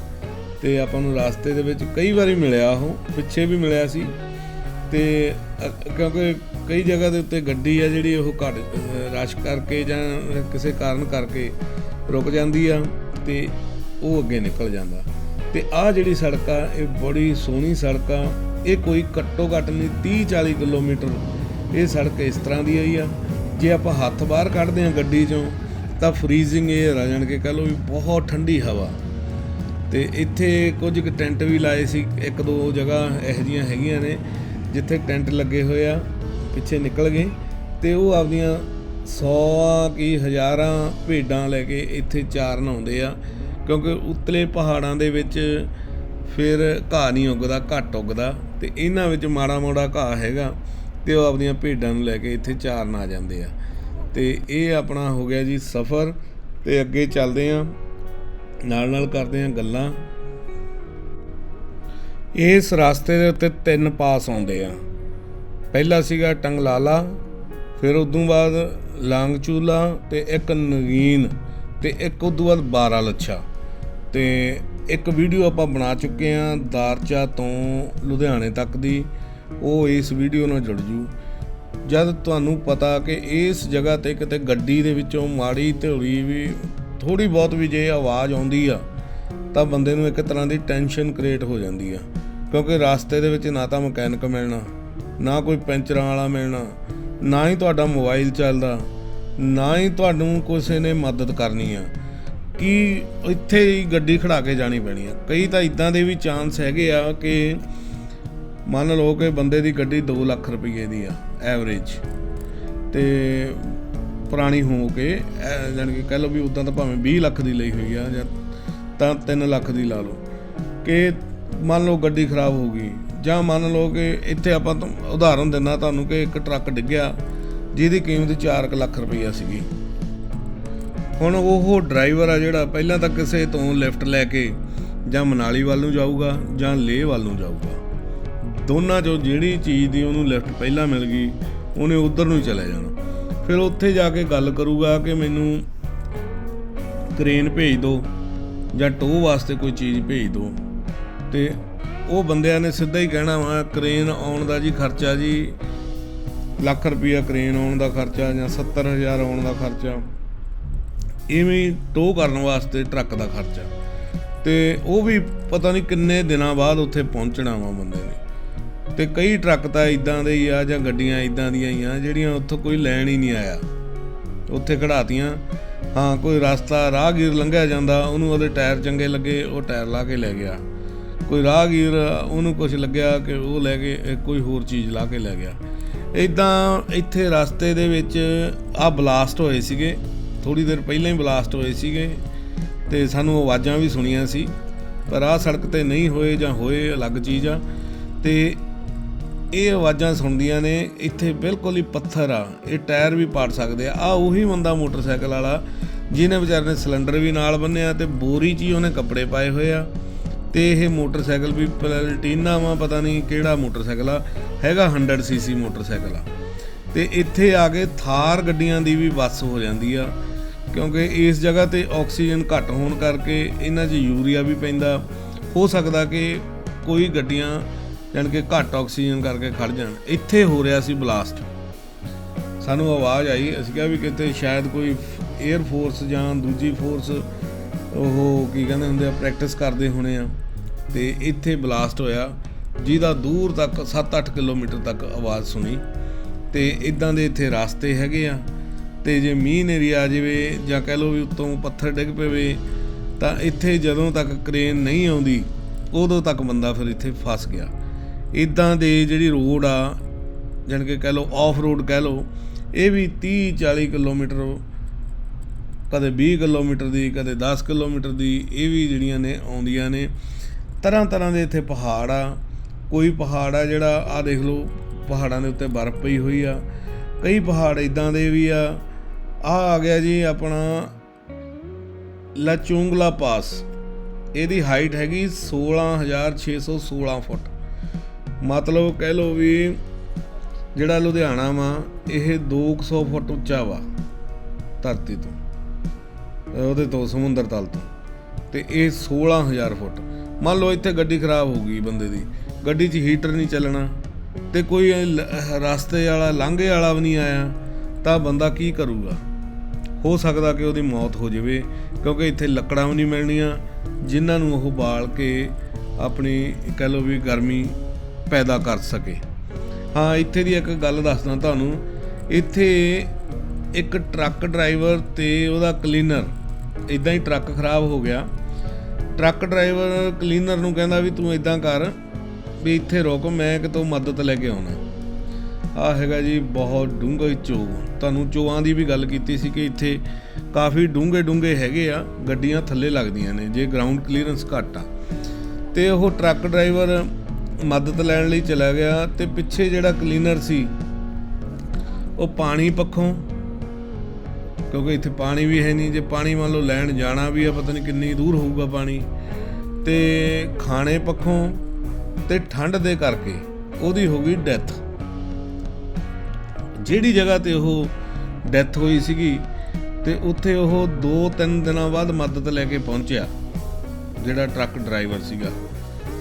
ਤੇ ਆਪਾਂ ਨੂੰ ਰਾਸਤੇ ਦੇ ਵਿੱਚ ਕਈ ਵਾਰੀ ਮਿਲਿਆ ਉਹ, ਪਿੱਛੇ ਵੀ ਮਿਲਿਆ ਸੀ। ਤੇ ਕਿਉਂਕਿ ਕਈ ਜਗ੍ਹਾ ਦੇ ਉੱਤੇ ਗੱਡੀ ਆ ਜਿਹੜੀ ਉਹ ਘੱਟ ਰਸ਼ ਕਰਕੇ ਜਾਂ ਕਿਸੇ ਕਾਰਨ ਕਰਕੇ ਰੁਕ ਜਾਂਦੀ ਆ ਤੇ ਉਹ ਅੱਗੇ ਨਿਕਲ ਜਾਂਦਾ। ਤੇ ਆਹ ਜਿਹੜੀ ਸੜਕ ਆ, ਇਹ ਬੜੀ ਸੋਹਣੀ ਸੜਕ ਆ। ਇਹ ਕੋਈ ਘੱਟੋ ਘੱਟ ਨਹੀਂ 30 40 ਕਿਲੋਮੀਟਰ ਇਹ ਸੜਕ ਇਸ ਤਰ੍ਹਾਂ ਦੀ ਆਈ ਆ। ਜੇ ਆਪਾਂ ਹੱਥ ਬਾਹਰ ਕੱਢਦੇ ਆ ਗੱਡੀ ਚੋਂ, ਤਾਂ ਫਰੀਜ਼ਿੰਗ ਏਅਰ ਆ ਜਾਣ ਕੇ ਕਹ ਲਓ ਵੀ ਬਹੁਤ ਠੰਡੀ ਹਵਾ। ਤੇ ਇੱਥੇ ਕੁਝ ਕੁ ਟੈਂਟ ਵੀ ਲਾਏ ਸੀ, ਇੱਕ ਦੋ ਜਗ੍ਹਾ ਇਹੋ ਜਿਹੀਆਂ ਹੈਗੀਆਂ ਨੇ, ਜਿੱਥੇ ਟੈਂਟ ਲੱਗੇ ਹੋਏ ਆ, ਪਿੱਛੇ ਨਿਕਲ ਗਏ। ਤੇ ਉਹ ਆਪਦੀਆਂ ਸੌਆਂ ਕੀ ਹਜ਼ਾਰਾਂ ਭੇਡਾਂ ਲੈ ਕੇ ਇੱਥੇ ਚਾਰਨ ਆਉਂਦੇ ਆ, ਕਿਉਂਕਿ ਉਤਲੇ ਪਹਾੜਾਂ ਦੇ ਵਿੱਚ ਫਿਰ ਘਾਹ ਨਹੀਂ ਉੱਗਦਾ, ਘੱਟ ਉੱਗਦਾ ਤੇ ਇਹਨਾਂ ਵਿੱਚ ਮਾੜਾ ਮੋੜਾ ਘਾਹ ਹੈਗਾ ਤੇ ਉਹ ਆਪਣੀਆਂ ਭੇਡਾਂ ਨੂੰ ਲੈ ਕੇ ਇੱਥੇ ਚਾਰਨ ਆ ਜਾਂਦੇ ਆ। ਤੇ ਇਹ ਆਪਣਾ ਹੋ ਗਿਆ ਜੀ ਸਫ਼ਰ ਤੇ ਅੱਗੇ ਚੱਲਦੇ ਆ, ਨਾਲ ਨਾਲ ਕਰਦੇ ਆ ਗੱਲਾਂ। ਇਸ ਰਸਤੇ ਦੇ ਉੱਤੇ ਤਿੰਨ ਪਾਸ ਆਉਂਦੇ ਆ। ਪਹਿਲਾ ਸੀਗਾ ਟੰਗਲਾਲਾ, ਫਿਰ ਉਦੋਂ ਬਾਅਦ ਲਾਂਗਚੂਲਾ ਤੇ ਇੱਕ ਨਗੀਨ ਤੇ ਇੱਕ ਉਦੋਂ ਬਾਅਦ 12 ਲੱਛਾ। ਤੇ ਇੱਕ ਵੀਡੀਓ ਆਪਾਂ ਬਣਾ ਚੁੱਕੇ ਆ ਦਾਰਚਾ ਤੋਂ ਲੁਧਿਆਣੇ ਤੱਕ ਦੀ। ਉਹ ਇਸ ਵੀਡੀਓ ਨਾਲ ਜੁੜ ਜੂ। ਜਦ ਤੁਹਾਨੂੰ ਪਤਾ ਕਿ ਇਸ ਜਗ੍ਹਾ ਤੇ ਕਿਤੇ ਗੱਡੀ ਦੇ ਵਿੱਚੋਂ ਮਾੜੀ ਢੋਲੀ ਵੀ ਥੋੜੀ ਬਹੁਤ ਵੀ ਜੇ ਆਵਾਜ਼ ਆਉਂਦੀ ਆ, ਤਾਂ ਬੰਦੇ ਨੂੰ ਇੱਕ ਤਰ੍ਹਾਂ ਦੀ ਟੈਨਸ਼ਨ ਕ੍ਰੀਏਟ ਹੋ ਜਾਂਦੀ ਆ। ਕਿਉਂਕਿ ਰਸਤੇ ਦੇ ਵਿੱਚ ਨਾ ਤਾਂ ਮਕੈਨਿਕ ਮਿਲਣਾ, ਨਾ ਕੋਈ ਪੈਂਚਰਾਂ ਵਾਲਾ ਮਿਲਣਾ ਨਾ ਹੀ ਤੁਹਾਡਾ ਮੋਬਾਈਲ ਚੱਲਦਾ, ਨਾ ਹੀ ਤੁਹਾਨੂੰ ਕਿਸੇ ਨੇ ਮਦਦ ਕਰਨੀ ਆ। ਕਿ ਇੱਥੇ ਹੀ ਗੱਡੀ ਖੜਾ ਕੇ ਜਾਣੀ ਪੈਣੀ ਆ? ਕਈ ਤਾਂ ਇਦਾਂ ਦੇ ਵੀ ਚਾਂਸ ਹੈਗੇ ਆ ਕਿ ਮੰਨ ਲਓ ਕਿ ਬੰਦੇ ਦੀ ਗੱਡੀ 2 ਲੱਖ ਰੁਪਏ ਦੀ ਆ ਐਵਰੇਜ ਤੇ ਪੁਰਾਣੀ ਹੋ ਕੇ, ਐ ਜਾਣੀ ਕਿ ਕਹਿ ਲਓ ਵੀ ਉਦਾਂ ਤਾਂ ਭਾਵੇਂ 20 ਲੱਖ ਦੀ ਲਈ ਹੋਈ ਆ ਜਾਂ ਤਾਂ 3 ਲੱਖ ਦੀ ਲਾ ਲਓ। ਕਿ ਮੰਨ ਲਓ ਗੱਡੀ ਖਰਾਬ ਹੋ ਗਈ ਜਾਂ ਮੰਨ ਲਓ ਕਿ ਇੱਥੇ ਆਪਾਂ ਉਦਾਹਰਨ ਦਿੰਦਾ ਤੁਹਾਨੂੰ ਕਿ ਇੱਕ ਟਰੱਕ ਡਿੱਗਿਆ, ਜਿਹਦੀ ਕੀਮਤ 4 ਲੱਖ ਰੁਪਈਆ ਸੀਗੀ। ਹੁਣ ਉਹ ਡਰਾਈਵਰ ਆ ਜਿਹੜਾ ਪਹਿਲਾਂ ਤਾਂ ਕਿਸੇ ਤੋਂ ਲਿਫਟ ਲੈ ਕੇ ਜਾਂ ਮਨਾਲੀ ਵੱਲ ਨੂੰ ਜਾਊਗਾ ਜਾਂ ਲੇਹ ਵੱਲ ਨੂੰ ਜਾਊਗਾ। ਦੋਨਾਂ ਚੋਂ ਜਿਹੜੀ ਚੀਜ਼ ਦੀ ਉਹਨੂੰ ਲਿਫਟ ਪਹਿਲਾਂ ਮਿਲ ਗਈ, ਉਹਨੇ ਉਧਰ ਨੂੰ ਹੀ ਚਲੇ ਜਾਣਾ। ਫਿਰ ਉੱਥੇ ਜਾ ਕੇ ਗੱਲ ਕਰੂਗਾ ਕਿ ਮੈਨੂੰ ਕ੍ਰੇਨ ਭੇਜ ਦਿਓ ਜਾਂ ਟੋ ਵਾਸਤੇ ਕੋਈ ਚੀਜ਼ ਭੇਜ ਦਿਓ ਤੇ ਉਹ ਬੰਦਿਆਂ ਨੇ ਸਿੱਧਾ ਹੀ ਕਹਿਣਾ ਵਾ ਕ੍ਰੇਨ ਆਉਣ ਦਾ ਜੀ ਖਰਚਾ ਜੀ, ਲੱਖ ਰੁਪਈਆ ਕ੍ਰੇਨ ਆਉਣ ਦਾ ਖਰਚਾ ਜਾਂ 70000 ਆਉਣ ਦਾ ਖਰਚਾ। ਇਵੇਂ ਟੋ ਕਰਨ ਵਾਸਤੇ ਟਰੱਕ ਦਾ ਖਰਚਾ। ਤੇ ਉਹ ਵੀ ਪਤਾ ਨਹੀਂ ਕਿੰਨੇ ਦਿਨਾਂ ਬਾਅਦ ਉੱਥੇ ਪਹੁੰਚਣਾ ਵਾ ਬੰਦੇ ਨੇ। ਤੇ ਕਈ ਟਰੱਕ ਤਾਂ ਇਦਾਂ ਦੇ ਹੀ ਆ ਜਾਂ ਗੱਡੀਆਂ ਇਦਾਂ ਦੀਆਂ ਹੀ ਆ, ਜਿਹੜੀਆਂ ਉੱਥੋਂ ਕੋਈ ਲੈਣ ਹੀ ਨਹੀਂ ਆਇਆ। ਉੱਥੇ ਖੜਾਤੀਆਂ ਹਾਂ ਕੋਈ ਰਸਤਾ ਰਾਹਗੀਰ ਲੰਘਿਆ ਜਾਂਦਾ, ਉਹਨੂੰ ਉਹਦੇ ਟਾਇਰ ਚੰਗੇ ਲੱਗੇ, ਉਹ ਟਾਇਰ ਲਾ ਕੇ ਲੈ ਗਿਆ। ਕੋਈ ਰਾਹਗੀਰ, ਉਹਨੂੰ ਕੁਝ ਲੱਗਿਆ ਕਿ ਉਹ ਲੈ ਕੇ ਕੋਈ ਹੋਰ ਚੀਜ਼ ਲਾ ਕੇ ਲੈ ਗਿਆ। ਇਦਾਂ ਇੱਥੇ ਰਸਤੇ ਦੇ ਵਿੱਚ ਆ ਬਲਾਸਟ ਹੋਏ ਸੀਗੇ। ਥੋੜੀ ਦੇਰ ਪਹਿਲਾਂ ਹੀ ਬਲਾਸਟ ਹੋਏ ਸੀਗੇ ਤੇ ਸਾਨੂੰ ਆਵਾਜ਼ਾਂ ਵੀ ਸੁਣੀਆਂ ਸੀ। ਪਰ ਆਹ ਸੜਕ ਤੇ ਨਹੀਂ ਹੋਏ ਜਾਂ ਹੋਏ, ਅਲੱਗ ਚੀਜ਼ ਆ। ਤੇ ਇਹ ਆਵਾਜ਼ਾਂ ਸੁਣਦੀਆਂ ਨੇ, ਇੱਥੇ ਬਿਲਕੁਲ ਹੀ ਪੱਥਰ ਆ। ਇਹ ਟਾਇਰ ਵੀ ਪਾੜ ਸਕਦੇ ਆ। ਆ ਉਹੀ ਬੰਦਾ ਮੋਟਰਸਾਈਕਲ ਵਾਲਾ, ਜਿਹਨੇ ਵਿਚਾਰੇ ਨੇ ਸਿਲੰਡਰ ਵੀ ਨਾਲ ਬੰਨਿਆ ਤੇ ਬੋਰੀ 'ਚ ਹੀ ਉਹਨੇ ਕੱਪੜੇ ਪਾਏ ਹੋਏ ਆ। ਤੇ ਇਹ ਮੋਟਰਸਾਈਕਲ ਵੀ ਪਲਟੀਨਾ ਵਾ, ਪਤਾ ਨਹੀਂ ਕਿਹੜਾ ਮੋਟਰਸਾਈਕਲ ਆ। ਹੈਗਾ 100 ਸੀਸੀ ਮੋਟਰਸਾਈਕਲ ਆ। ਤੇ ਇੱਥੇ ਆ ਕੇ ਥਾਰ ਗੱਡੀਆਂ ਦੀ ਵੀ ਬੱਸ ਹੋ ਜਾਂਦੀ ਆ, ਕਿਉਂਕਿ ਇਸ ਜਗ੍ਹਾ ਤੇ ਆਕਸੀਜਨ ਘੱਟ ਹੋਣ ਕਰਕੇ ਇਹਨਾਂ 'ਚ ਯੂਰੀਆ ਵੀ ਪੈਂਦਾ। ਹੋ ਸਕਦਾ ਕਿ ਕੋਈ ਗੱਡੀਆਂ ਜਾਣੀ ਕਿ ਘੱਟ ਆਕਸੀਜਨ ਕਰਕੇ ਖੜ ਜਾਣ। ਇੱਥੇ ਹੋ ਰਿਹਾ ਸੀ ਬਲਾਸਟ। ਸਾਨੂੰ ਆਵਾਜ਼ ਆਈ, ਅਸੀਂ ਕਿਹਾ ਵੀ ਕਿਤੇ ਸ਼ਾਇਦ ਕੋਈ 에ਅਰ ਫੋਰਸ ਜਾਂ ਦੂਜੀ ਫੋਰਸ ਉਹ ਕੀ ਕਹਿੰਦੇ ਹੁੰਦੇ ਆ ਪ੍ਰੈਕਟਿਸ ਕਰਦੇ ਹੋਣੇ ਆ। ਤੇ ਇੱਥੇ ਬਲਾਸਟ ਹੋਇਆ, ਜਿਹਦਾ ਦੂਰ ਤੱਕ 7-8 ਕਿਲੋਮੀਟਰ ਤੱਕ ਆਵਾਜ਼ ਸੁਣੀ। ਤੇ ਇਦਾਂ ਦੇ ਇੱਥੇ ਰਸਤੇ ਹੈਗੇ ਆ। ਤੇ ਜੇ ਮੀਂਹ ਨੇਰੀ ਆ ਜਾਵੇ ਜਾਂ ਕਹਿ ਲਓ ਵੀ ਉੱਤੋਂ ਪੱਥਰ ਡਿੱਗ ਪਵੇ, ਤਾਂ ਇੱਥੇ ਜਦੋਂ ਤੱਕ ਕ੍ਰੇਨ ਨਹੀਂ ਆਉਂਦੀ, ਉਦੋਂ ਤੱਕ ਬੰਦਾ ਫਿਰ ਇੱਥੇ ਫਸ ਗਿਆ। ਇਦਾਂ ਦੇ ਜਿਹੜੀ ਰੋਡ ਆ, ਜਾਣੀ ਕਿ ਕਹਿ ਲਓ ਆਫ ਰੋਡ ਕਹਿ ਲਓ, ਇਹ ਵੀ 30 40 ਕਿਲੋਮੀਟਰ, ਕਦੇ 20 ਕਿਲੋਮੀਟਰ ਦੀ, ਕਦੇ 10 ਕਿਲੋਮੀਟਰ ਦੀ, ਇਹ ਵੀ ਜਿਹੜੀਆਂ ਨੇ ਆਉਂਦੀਆਂ ਨੇ। ਤਰ੍ਹਾਂ ਤਰ੍ਹਾਂ ਦੇ ਇੱਥੇ ਪਹਾੜ ਆ। ਕੋਈ ਪਹਾੜ ਆ ਜਿਹੜਾ ਆ ਦੇਖ ਲਓ, ਪਹਾੜਾਂ ਦੇ ਉੱਤੇ ਬਰਫ਼ ਪਈ ਹੋਈ ਆ। ਕਈ ਪਹਾੜ ਇਦਾਂ ਦੇ ਵੀ ਆ। ਆ ਆ ਗਿਆ ਜੀ ਆਪਣਾ ਲਾਚੁੰਗਲਾ ਪਾਸ। ਇਹਦੀ ਹਾਈਟ ਹੈਗੀ 16616 ਫੁੱਟ। ਮਤਲਬ ਕਹਿ ਲਓ ਵੀ ਜਿਹੜਾ ਲੁਧਿਆਣਾ ਵਾ, ਇਹ 200 ਫੁੱਟ ਉੱਚਾ ਵਾ, ਧਰਤੀ ਤੋਂ ਉਹਦੇ ਤੋਂ ਸਮੁੰਦਰ ਤਲ ਤੋਂ। ਤੇ ਇਹ 16000 ਫੁੱਟ। ਮੰਨ ਲਓ ਇੱਥੇ ਗੱਡੀ ਖਰਾਬ ਹੋ ਗਈ ਬੰਦੇ ਦੀ, ਗੱਡੀ 'ਚ ਹੀਟਰ ਨਹੀਂ ਚੱਲਣਾ ਤੇ ਕੋਈ ਲ- ਰਸਤੇ ਵਾਲਾ, ਲਾਂਘੇ ਵਾਲਾ ਵੀ ਨਹੀਂ ਆਇਆ, ਤਾਂ ਬੰਦਾ ਕੀ ਕਰੂਗਾ? ਹੋ ਸਕਦਾ ਕਿ ਉਹਦੀ ਮੌਤ ਹੋ ਜਾਵੇ, ਕਿਉਂਕਿ ਇੱਥੇ ਲੱਕੜਾਂ ਵੀ ਨਹੀਂ ਮਿਲਣੀਆਂ, ਜਿਨ੍ਹਾਂ ਨੂੰ ਉਹ ਬਾਲ ਕੇ ਆਪਣੀ ਕਹਿ ਲਓ ਵੀ ਗਰਮੀ ਪੈਦਾ ਕਰ ਸਕੇ। ਹਾਂ, ਇੱਥੇ ਦੀ ਇੱਕ ਗੱਲ ਦੱਸਦਾ ਤੁਹਾਨੂੰ, ਇੱਥੇ ਇੱਕ ਟਰੱਕ ਡਰਾਈਵਰ ਤੇ ਉਹਦਾ ਕਲੀਨਰ ਇਦਾਂ ਹੀ ਟਰੱਕ ਖਰਾਬ ਹੋ ਗਿਆ। ਟਰੱਕ ਡਰਾਈਵਰ ਕਲੀਨਰ ਨੂੰ ਕਹਿੰਦਾ ਵੀ ਤੂੰ ਇਦਾਂ ਕਰ ਵੀ ਇੱਥੇ ਰੁਕ, ਮੈਂ ਕਿਤੋਂ ਮਦਦ ਲੈ ਕੇ ਆਉਣਾ। ਆ ਹੈਗਾ ਜੀ ਬਹੁਤ ਡੂੰਘਾ ਚੋ ਤੁਹਾਨੂੰ ਚੋਆਂ ਦੀ ਵੀ ਗੱਲ ਕੀਤੀ ਸੀ ਕਿ ਇੱਥੇ ਕਾਫੀ ਡੂੰਘੇ ਡੂੰਘੇ ਹੈਗੇ ਆ, ਗੱਡੀਆਂ ਥੱਲੇ ਲੱਗਦੀਆਂ ਨੇ, ਜੇ ਗਰਾਊਂਡ ਕਲੀਅਰੈਂਸ ਘੱਟ ਆ। ਤੇ ਉਹ ਟਰੱਕ ਡਰਾਈਵਰ ਮਦਦ ਲੈਣ ਲਈ ਚਲਾ ਗਿਆ ਤੇ ਪਿੱਛੇ ਜਿਹੜਾ ਕਲੀਨਰ ਸੀ, ਉਹ ਪਾਣੀ ਪੱਖੋਂ ਕਿਉਂਕਿ ਇੱਥੇ ਪਾਣੀ ਵੀ ਹੈ ਨਹੀਂ, ਜੇ ਪਾਣੀ ਮੰਨ ਲਓ ਲੈਣ ਜਾਣਾ ਵੀ ਆ, ਪਤਾ ਨਹੀਂ ਕਿੰਨੀ ਦੂਰ ਹੋਊਗਾ ਪਾਣੀ। ਤੇ ਖਾਣੇ ਪੱਖੋਂ ਤੇ ਠੰਡ ਦੇ ਕਰਕੇ ਉਹਦੀ ਹੋ ਗਈ ਡੈਥ। ਜਿਹੜੀ ਜਗ੍ਹਾ ਤੇ ਉਹ ਡੈਥ ਹੋਈ ਸੀਗੀ, ਤੇ ਉੱਥੇ ਉਹ 2-3 ਦਿਨਾਂ ਬਾਅਦ ਮਦਦ ਲੈ ਕੇ ਪਹੁੰਚਿਆ, ਜਿਹੜਾ ਟਰੱਕ ਡਰਾਈਵਰ ਸੀਗਾ।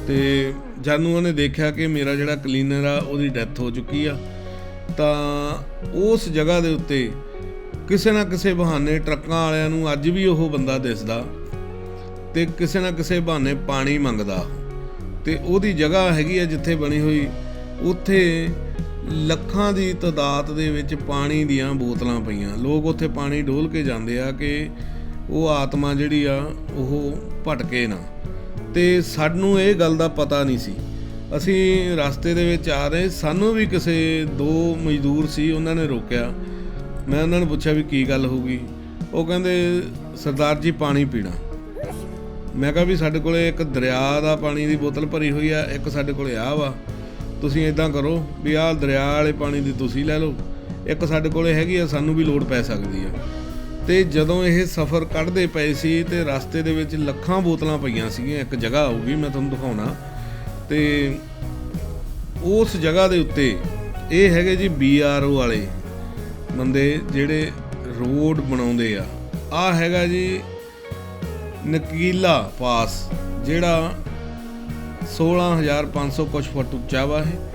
ਤੇ ਜਾਨੂੰ ਉਹਨੇ ਦੇਖਿਆ ਕਿ ਮੇਰਾ ਜਿਹੜਾ ਕਲੀਨਰ ਆ, ਉਹਦੀ ਡੈਥ ਹੋ ਚੁੱਕੀ ਆ, ਤਾਂ ਉਸ ਜਗ੍ਹਾ ਦੇ ਉੱਤੇ ਕਿਸੇ ਨਾ ਕਿਸੇ ਬਹਾਨੇ ਟਰੱਕਾਂ ਵਾਲਿਆਂ ਨੂੰ ਅੱਜ ਵੀ ਉਹ ਬੰਦਾ ਦਿਸਦਾ ਤੇ ਕਿਸੇ ਨਾ ਕਿਸੇ ਬਹਾਨੇ ਪਾਣੀ ਮੰਗਦਾ। ਤੇ ਉਹਦੀ ਜਗ੍ਹਾ ਹੈਗੀ ਆ ਜਿੱਥੇ ਬਣੀ ਹੋਈ, ਉੱਥੇ ਲੱਖਾਂ ਦੀ ਤਦਾਦ ਦੇ ਵਿੱਚ ਪਾਣੀ ਦੀਆਂ ਬੋਤਲਾਂ ਪਈਆਂ। ਲੋਕ ਉੱਥੇ ਪਾਣੀ ਡੋਲ ਕੇ ਜਾਂਦੇ ਆ ਕਿ ਉਹ ਆਤਮਾ ਜਿਹੜੀ ਆ, ਉਹ ਭਟਕੇ ਨਾ। ਤੇ ਸਾਨੂੰ ਇਹ ਗੱਲ ਦਾ ਪਤਾ ਨਹੀਂ ਸੀ। ਅਸੀਂ ਰਸਤੇ ਦੇ ਵਿੱਚ ਆ ਰਹੇ, ਸਾਨੂੰ ਵੀ ਕਿਸੇ ਦੋ ਮਜ਼ਦੂਰ ਸੀ, ਉਹਨਾਂ ਨੇ ਰੋਕਿਆ। ਮੈਂ ਉਹਨਾਂ ਨੂੰ ਪੁੱਛਿਆ ਵੀ ਕੀ ਗੱਲ ਹੋ ਗਈ। ਉਹ ਕਹਿੰਦੇ, ਸਰਦਾਰ ਜੀ, ਪਾਣੀ ਪੀਣਾ। ਮੈਂ ਕਿਹਾ ਵੀ ਸਾਡੇ ਕੋਲੇ ਇੱਕ ਦਰਿਆ ਦਾ ਪਾਣੀ ਦੀ ਬੋਤਲ ਭਰੀ ਹੋਈ ਆ, ਇੱਕ ਸਾਡੇ ਕੋਲੇ ਆ ਵਾ। ਤੁਸੀਂ ਇਦਾਂ ਕਰੋ ਵੀ ਆਹ ਦਰਿਆ ਵਾਲੇ ਪਾਣੀ ਦੀ ਤੁਸੀਂ ਲੈ ਲਓ, ਇੱਕ ਸਾਡੇ ਕੋਲੇ ਹੈਗੀ ਆ, ਸਾਨੂੰ ਵੀ ਲੋੜ ਪੈ ਸਕਦੀ ਆ। ਤੇ ਜਦੋਂ ਇਹ ਸਫ਼ਰ ਕੱਢਦੇ ਪਏ ਸੀ ਤੇ ਰਸਤੇ ਦੇ ਵਿੱਚ ਲੱਖਾਂ ਬੋਤਲਾਂ ਪਈਆਂ ਸੀਗੀਆਂ, ਇੱਕ ਜਗ੍ਹਾ ਆਊਗੀ, ਮੈਂ ਤੁਹਾਨੂੰ ਦਿਖਾਉਣਾ। ਤੇ ਉਸ ਜਗ੍ਹਾ ਦੇ ਉੱਤੇ ਇਹ ਹੈਗੇ ਜੀ ਬੀਆਰਓ ਵਾਲੇ। ਬੰਦੇ ਜਿਹੜੇ ਰੋਡ ਬਣਾਉਂਦੇ ਆ। ਆ ਹੈਗਾ ਜੀ ਨਕੀਲਾ ਪਾਸ, ਜਿਹੜਾ 16500 ਕੁਛ ਫੁੱਟ ਉੱਚਾ ਵਾ ਹੈ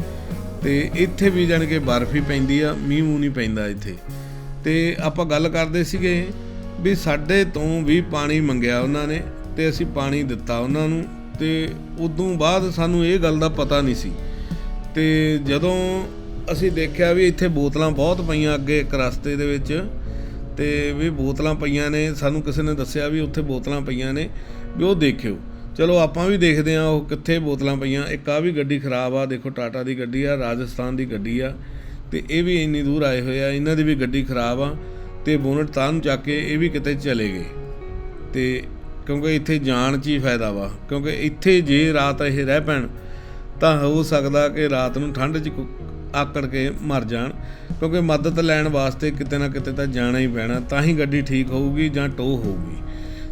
ਤੇ ਇੱਥੇ ਵੀ ਜਾਣ ਕੇ ਬਰਫ਼ ਹੀ ਪੈਂਦੀ ਆ, ਮੀਂਹ ਮੂੰਹ ਨਹੀਂ ਪੈਂਦਾ ਇੱਥੇ। ਤੇ ਆਪਾਂ ਗੱਲ ਕਰਦੇ ਸੀਗੇ ਵੀ ਸਾਡੇ ਤੋਂ ਵੀ ਪਾਣੀ ਮੰਗਿਆ ਉਹਨਾਂ ਨੇ ਤੇ ਅਸੀਂ ਪਾਣੀ ਦਿੱਤਾ ਉਹਨਾਂ ਨੂੰ। ਤੇ ਉਦੋਂ ਬਾਅਦ ਸਾਨੂੰ ਇਹ ਗੱਲ ਦਾ ਪਤਾ ਨਹੀਂ ਸੀ। ਤੇ ਜਦੋਂ ਅਸੀਂ ਦੇਖਿਆ ਵੀ ਇੱਥੇ ਬੋਤਲਾਂ ਬਹੁਤ ਪਈਆਂ ਅੱਗੇ ਇੱਕ ਰਸਤੇ ਦੇ ਵਿੱਚ ਤੇ ਵੀ ਬੋਤਲਾਂ ਪਈਆਂ ਨੇ। ਸਾਨੂੰ ਕਿਸੇ ਨੇ ਦੱਸਿਆ ਵੀ ਉੱਥੇ ਬੋਤਲਾਂ ਪਈਆਂ ਨੇ, ਵੀ ਉਹ ਦੇਖਿਓ। ਚਲੋ ਆਪਾਂ ਵੀ ਦੇਖਦੇ ਆ ਉਹ ਕਿੱਥੇ ਬੋਤਲਾਂ ਪਈਆਂ। ਇੱਕ ਆ ਵੀ ਗੱਡੀ ਖਰਾਬ ਆ, ਦੇਖੋ ਟਾਟਾ ਦੀ ਗੱਡੀ ਆ, ਰਾਜਸਥਾਨ ਦੀ ਗੱਡੀ ਆ। ਤੇ ਇਹ ਵੀ ਇੰਨੀ ਦੂਰ ਆਏ ਹੋਏ ਆ, ਇਹਨਾਂ ਦੀ ਵੀ ਗੱਡੀ ਖਰਾਬ ਆ ਤੇ ਬੋਨਟ ਤਾਂ ਨੂੰ ਚੱਕ ਕੇ ਇਹ ਵੀ ਕਿਤੇ ਚਲੇ ਗਏ। ਤੇ ਕਿਉਂਕਿ ਇੱਥੇ ਜਾਣ 'ਚ ਹੀ ਫਾਇਦਾ ਵਾ, ਕਿਉਂਕਿ ਇੱਥੇ ਜੇ ਰਾਤ ਇਹ ਰਹਿ ਪੈਣ, ਤਾਂ ਹੋ ਸਕਦਾ ਕਿ ਰਾਤ ਨੂੰ ਠੰਡ 'ਚ ਆਕੜ ਕੇ ਮਰ ਜਾਣ। ਕਿਉਂਕਿ ਮਦਦ ਲੈਣ ਵਾਸਤੇ ਕਿਤੇ ਨਾ ਕਿਤੇ ਤਾਂ ਜਾਣਾ ਹੀ ਪੈਣਾ। ਤਾਂ ਹੀ ਗੱਡੀ ਠੀਕ ਹੋਊਗੀ ਜਾਂ ਟੋ ਹੋਊਗੀ।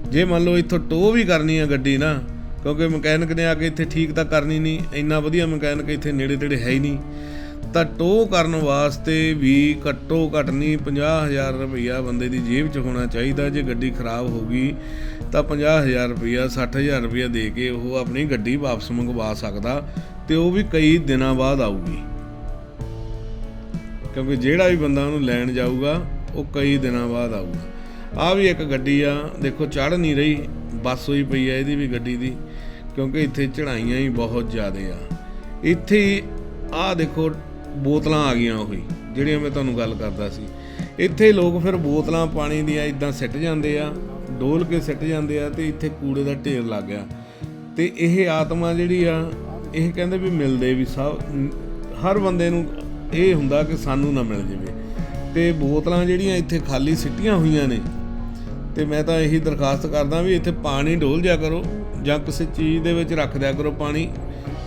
ਜੇ ਮੰਨ ਲਓ ਇੱਥੋਂ ਟੋ ਵੀ ਕਰਨੀ ਆ ਗੱਡੀ ਨਾ, ਕਿਉਂਕਿ ਮਕੈਨਿਕ ਨੇ ਆ ਕੇ ਇੱਥੇ ਠੀਕ ਤਾਂ ਕਰਨੀ ਨਹੀਂ, ਇੰਨਾ ਵਧੀਆ ਮਕੈਨਿਕ ਇੱਥੇ ਨੇੜੇ ਤੇੜੇ ਹੈ ਹੀ ਨਹੀਂ। ਤਾਂ ਟੋ ਕਰਨ ਵਾਸਤੇ ਵੀ ਘੱਟੋ ਘੱਟ ਨਹੀਂ 50000 ਰੁਪਈਆ ਬੰਦੇ ਦੀ ਜੇਬ 'ਚ ਹੋਣਾ ਚਾਹੀਦਾ। ਜੇ ਗੱਡੀ ਖਰਾਬ ਹੋ ਗਈ, ਤਾਂ 50000 ਰੁਪਈਆ 60000 ਰੁਪਈਆ ਦੇ ਕੇ ਉਹ ਆਪਣੀ ਗੱਡੀ ਵਾਪਸ ਮੰਗਵਾ ਸਕਦਾ ਤੇ ਉਹ ਵੀ ਕਈ ਦਿਨਾਂ ਬਾਅਦ ਆਊਗੀ। ਕਿਉਂਕਿ ਜਿਹੜਾ ਵੀ ਬੰਦਾ ਉਹਨੂੰ ਲੈਣ ਜਾਊਗਾ, ਉਹ ਕਈ ਦਿਨਾਂ ਬਾਅਦ ਆਊਗਾ। ਆ ਵੀ ਇੱਕ ਗੱਡੀ ਆ, ਦੇਖੋ ਚੜ ਨਹੀਂ ਰਹੀ, ਬੱਸ ਹੋਈ ਪਈ ਆ ਇਹਦੀ ਵੀ ਗੱਡੀ ਦੀ, ਕਿਉਂਕਿ ਇੱਥੇ ਚੜਾਈਆਂ ਹੀ ਬਹੁਤ ਜ਼ਿਆਦੇ ਆ। ਇੱਥੇ ਆ ਦੇਖੋ ਬੋਤਲਾਂ ਆ ਗਈਆਂ ਹੋਈ ਜਿਹੜੀਆਂ ਮੈਂ ਤੁਹਾਨੂੰ ਗੱਲ ਕਰਦਾ ਸੀ। ਇੱਥੇ ਲੋਕ ਫਿਰ ਬੋਤਲਾਂ ਪਾਣੀ ਦੀਆਂ ਇਦਾਂ ਸਿੱਟ ਜਾਂਦੇ ਆ, ਡੋਲ ਕੇ ਸਿੱਟ ਜਾਂਦੇ ਆ ਤੇ ਇੱਥੇ ਕੂੜੇ ਦਾ ਢੇਰ ਲੱਗ ਗਿਆ। ਤੇ ਇਹ ਆਤਮਾ ਜਿਹੜੀ ਆ, ਇਹ ਕਹਿੰਦੇ ਵੀ ਮਿਲਦੇ ਵੀ ਸਭ, ਹਰ ਬੰਦੇ ਨੂੰ ਇਹ ਹੁੰਦਾ ਕਿ ਸਾਨੂੰ ਨਾ ਮਿਲ ਜਾਵੇ। ਤੇ ਬੋਤਲਾਂ ਜਿਹੜੀਆਂ ਇੱਥੇ ਖਾਲੀ ਸਿੱਟੀਆਂ ਹੋਈਆਂ ਨੇ, ਤੇ ਮੈਂ ਤਾਂ ਇਹੀ ਦਰਖਾਸਤ ਕਰਦਾ ਵੀ ਇੱਥੇ ਪਾਣੀ ਡੋਲ ਜਾ ਕਰੋ, ਜਾਂ ਕਿਸੇ ਚੀਜ਼ ਦੇ ਵਿੱਚ ਰੱਖ ਦਿਆ ਕਰੋ ਪਾਣੀ।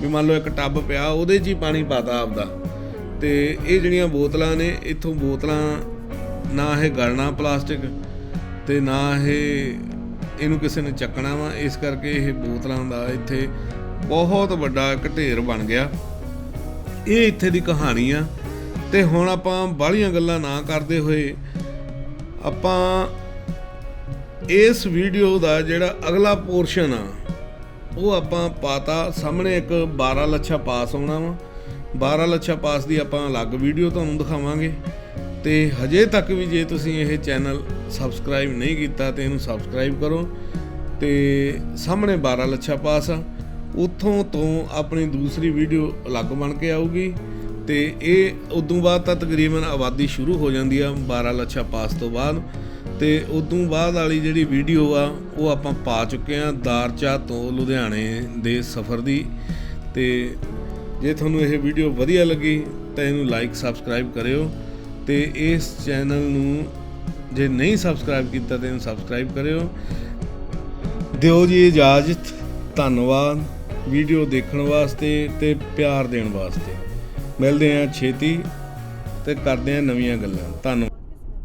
ਵੀ ਮੰਨ ਲਓ ਇੱਕ ਟੱਬ ਪਿਆ, ਉਹਦੇ 'ਚ ਹੀ ਪਾਣੀ ਪਾਤਾ ਆਪਦਾ। ਤੇ ਇਹ ਜਿਹੜੀਆਂ ਬੋਤਲਾਂ ਨੇ, ਇੱਥੋਂ ਬੋਤਲਾਂ ਨਾ ਇਹ ਗਲਣਾ ਪਲਾਸਟਿਕ, ਤੇ ਨਾ ਇਹ ਇਹਨੂੰ ਕਿਸੇ ਨੇ ਚੱਕਣਾ ਵਾ। ਇਸ ਕਰਕੇ ਇਹ ਬੋਤਲਾਂ ਦਾ ਇੱਥੇ ਬਹੁਤ ਵੱਡਾ ਇੱਕ ਢੇਰ ਬਣ ਗਿਆ। ਇਹ ਇੱਥੇ ਦੀ ਕਹਾਣੀ ਆ। ਤੇ ਹੁਣ ਆਪਾਂ ਬਾਹਲੀਆਂ ਗੱਲਾਂ ਨਾ ਕਰਦੇ ਹੋਏ, ਆਪਾਂ ਇਸ ਵੀਡੀਓ ਦਾ ਜਿਹੜਾ ਅਗਲਾ ਪੋਰਸ਼ਨ ਆ, ਉਹ ਆਪਾਂ ਪਾਤਾ। ਸਾਹਮਣੇ ਇੱਕ 12 ਲੱਛਾ ਪਾਸ ਆਉਣਾ ਵਾ। 12 ਲੱਛਾ ਪਾਸ ਦੀ ਆਪਾਂ ਅਲੱਗ ਵੀਡੀਓ ਤੁਹਾਨੂੰ ਦਿਖਾਵਾਂਗੇ। ਤੇ ਹਜੇ ਤੱਕ ਵੀ ਜੇ ਤੁਸੀਂ ਇਹ ਚੈਨਲ ਸਬਸਕ੍ਰਾਈਬ ਨਹੀਂ ਕੀਤਾ, ਤੇ ਇਹਨੂੰ ਸਬਸਕ੍ਰਾਈਬ ਕਰੋ। ਤੇ ਸਾਹਮਣੇ 12 ਲੱਛਾ ਪਾਸ ਆ। ਉੱਥੋਂ ਤੋਂ ਆਪਣੀ ਦੂਸਰੀ ਵੀਡੀਓ ਅਲੱਗ ਬਣ ਕੇ ਆਊਗੀ ਤੇ ਇਹ ਉਦੋਂ ਬਾਅਦ ਤਾਂ ਤਕਰੀਬਨ ਆਬਾਦੀ ਸ਼ੁਰੂ ਹੋ ਜਾਂਦੀ ਆ 12 ਲੱਛਾ ਪਾਸ ਤੋਂ ਬਾਅਦ। ਤੇ ਉਦੋਂ ਬਾਅਦ ਵਾਲੀ ਜਿਹੜੀ ਵੀਡੀਓ ਆ, ਉਹ ਆਪਾਂ ਪਾ ਚੁੱਕੇ ਆ ਦਾਰਚਾ ਤੋਂ ਲੁਧਿਆਣੇ ਦੇ ਸਫ਼ਰ ਦੀ। ਤੇ ਜੇ ਤੁਹਾਨੂੰ ਇਹ ਵੀਡੀਓ ਵਧੀਆ ਲੱਗੀ, ਤਾਂ ਇਹਨੂੰ ਲਾਈਕ ਸਬਸਕ੍ਰਾਈਬ ਕਰਿਓ। ਤੇ ਇਸ ਚੈਨਲ ਨੂੰ ਜੇ ਨਹੀਂ ਸਬਸਕ੍ਰਾਈਬ ਕੀਤਾ, ਤਾਂ ਇਹਨੂੰ ਸਬਸਕ੍ਰਾਈਬ ਕਰਿਓ। ਦਿਓ ਜੀ ਇਜਾਜ਼ਤ, ਧੰਨਵਾਦ। ਵੀਡੀਓ ਦੇਖਣ ਵਾਸਤੇ ਤੇ ਪਿਆਰ ਦੇਣ ਵਾਸਤੇ। ਮਿਲਦੇ ਹਾਂ ਛੇਤੀ ਤੇ ਕਰਦੇ ਹਾਂ ਨਵੀਆਂ ਗੱਲਾਂ। ਧੰਨਵਾਦ।